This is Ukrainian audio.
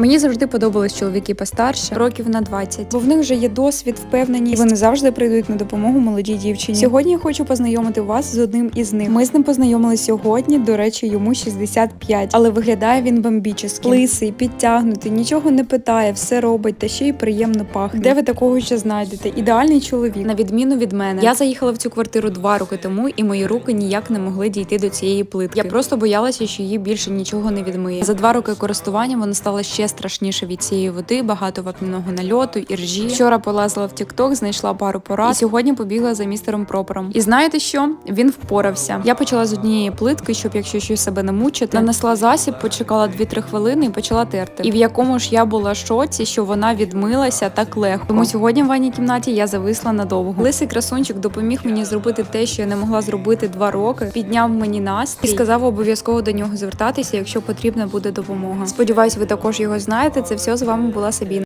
Мені завжди подобались чоловіки постарше, років на 20, бо в них вже є досвід, впевненість. і Вони завжди прийдуть на допомогу молодій дівчині. Сьогодні я хочу познайомити вас з одним із них. Ми з ним познайомилися сьогодні. До речі, йому 65, але виглядає він бомбічески. лисий, підтягнутий, нічого не питає, все робить та ще й приємно пахне. Де ви такого ще знайдете? Ідеальний чоловік, на відміну від мене. Я заїхала в цю квартиру два роки тому, і мої руки ніяк не могли дійти до цієї плитки. Я просто боялася, що її більше нічого не відмиє. За два роки користування вона стала ще страшніше від цієї води, багато вапняного нальоту, іржі. Вчора полазила в TikTok, знайшла пару порад. І сьогодні побігла за містером Пропором. І знаєте що? Він впорався. Я почала з однієї плитки, щоб якщо щось себе не мучити, нанесла засіб, почекала 2-3 хвилини і почала терти. І в якому ж я була шоці, що вона відмилася так легко. Тому сьогодні в ванній кімнаті я зависла надовго. Лисий красунчик допоміг мені зробити те, що я не могла зробити два роки. Підняв мені настрій і сказав обов'язково до нього звертатися, якщо потрібна буде допомога. Сподіваюсь, ви також його знаєте. Це все з вами була Сабіна.